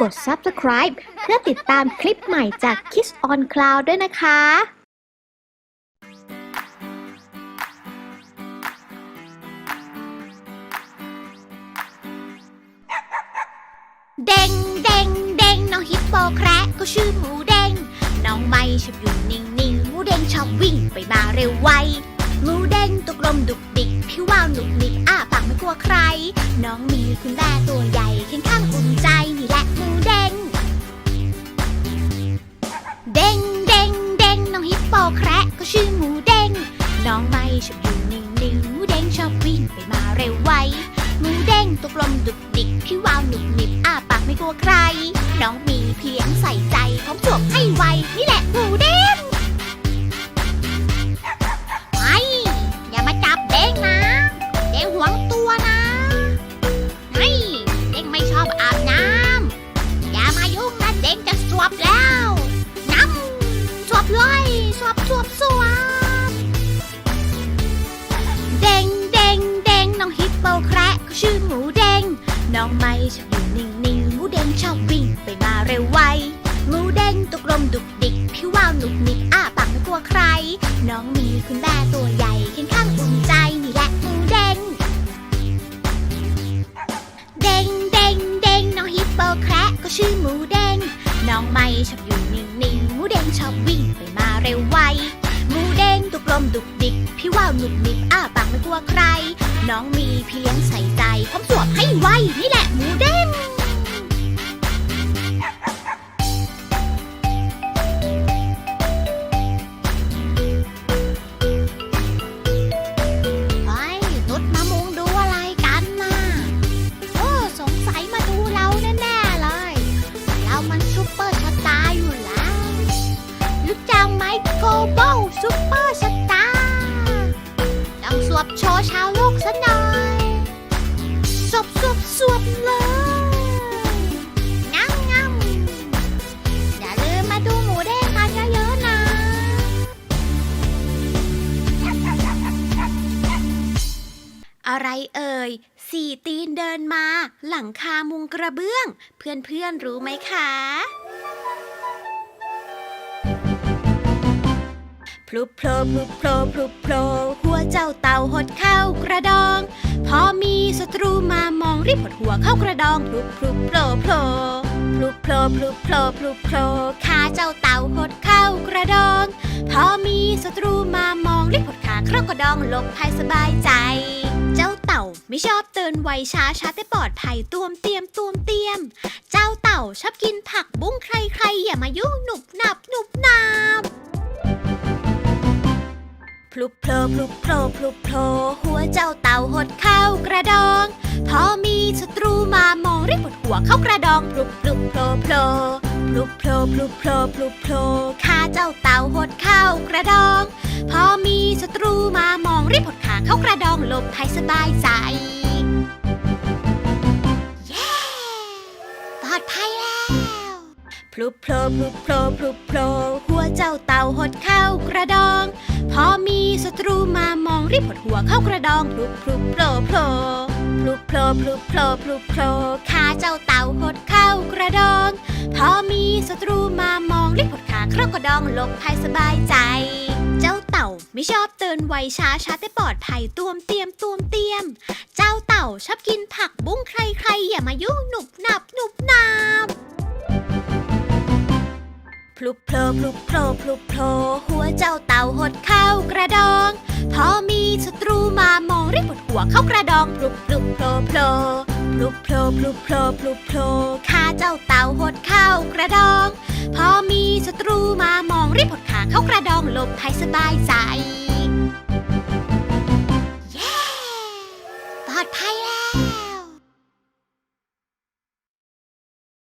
กด subscribe เพื่อติดตามคลิปใหม่จาก Kiss on Cloud ด้วยนะคะเด้งเด้งเด้งน้องฮิปโปแคระก็ชื่อหมูเด้งน้องไม่ชอบอยู่นิ่งๆหมูเด้งชอบวิ่งไปมาเร็วไวหมูเด้งตัวกลมดุกดิกผิววาวหนุกนิกอ้าปากไม่กลัวใคร น้องมีคุณแม่ตัวใหญ่เคียงข้าง ก็ชื่อหมูเด้ง น้องไม่ชอบอยู่นิ่งๆหมูเด้งชอบวิ่งไปมาเร็วไว หมูเด้งตัวกลมดุกดิกผิววาวหนุบหนิบอ้าปากไม่กลัวใคร น้องมีเพียงใส่ใจพร้อมจวบให้ไวนี่ ชอบอยู่นิ่งๆหมูเด้งชอบวิ่งไปมาเร็วไวหมูเด้งตัวกลมดุกดิกผิววาวหนุกหนิกอ้าปากไม่กลัวใคร น้องมีคุณแม่ตัวใหญ่เคียงข้างอุ่นใจนี่แหละหมูเด้งเด้งเด้งเด้งน้องฮิปโปแคระก็ชื่อหมูเด้งน้องไม่ชอบอยู่นิ่งๆหมูเด้งชอบวิ่งไปมาเร็วไวหมูเด้งตัวกลมดุกดิกพี่ว่าวหนุบหนิบอ้าปากไม่กลัวใคร น้องมีพี่เลี้ยงใส่ใจพร้อมสวบให้ไวนี่แหละหมูเด้ง โกโบซุปเปอร์สตาร์ต้องสวบโชว์ชาวโลกซะหน่อยสวบสวบสวบเลยงั้งงั้งอย่าลืมมาดูหมูเด้งกันเยอะๆนะ อะไรเอ่ย สี่ตีนเดินมา หลังคามุงกระเบื้อง เพื่อนๆรู้ไหมคะ พลุโผล่พลุโผล่พลุโผล่หัวเจ้าเต่าหดเข้ากระดอง พอมีศัตรูมามองรีบหดหัวเข้ากระดองพลุพลุโผล่โผล่พลุโผล่พลุโผล่พลุโผล่ขาเจ้าเต่าหดเข้ากระดอง พอมีศัตรูมามองรีบหดขาเข้ากระดองหลบภัยสบายใจ เจ้าเต่าไม่ชอบเตือนไวช้าช้าแต่ปลอดภัยตวมเตรียมตวมเตรียม เจ้าเต่าชอบกินผักบุ้งใครๆอย่ามายุ่งหนุบหนับหนุบหนับ ลุบโผล่พลุบโผล่พลุบโผล่หัวเจ้าเต่าหดเข้ากระดอง พอมีศัตรูมามองรีบหดหัวเข้ากระดองพลุบพลุบโผล่โผล่พลุบโผล่พลุบโผล่พลุบโผล่ขาเจ้าเต่าหดเข้ากระดอง พอมีศัตรูมามองรีบหดขาเข้ากระดองหลบภัยสบายใจเย้ปลอดภัยแล้ว ลุบโผล่พลุบโผล่พลุบโผล่หัวเจ้าเต่าหดเข้ากระดอง พอมีศัตรูมามองรีบหดหัวเข้ากระดองพลุบพลุบโผล่โผล่พลุบโผล่พลุบโผล่พลุบโผล่ขาเจ้าเต่าหดเข้ากระดอง พอมีศัตรูมามองรีบหดขาเข้ากระดองหลบภัยสบายใจ เจ้าเต่าไม่ชอบเตือนไวช้าช้าแต่ปลอดภัยตวมเตรียมตวมเตรียม เจ้าเต่าชอบกินผักบุ้งใครๆอย่ามายุ่งหนุบหนับหนุบหนับ พลุบโผล่พลุบโผล่พลุบโผล่หัวเจ้าเต่าหดเข้ากระดอง พอมีศัตรูมามองรีบหดหัวเข้ากระดองพลุบพลุบโผล่โผล่พลุบโผล่พลุบโผล่พลุบโผล่ขาเจ้าเต่าหดเข้ากระดอง พอมีศัตรูมามองรีบหดขาเข้ากระดองหลบภัยสบายใจ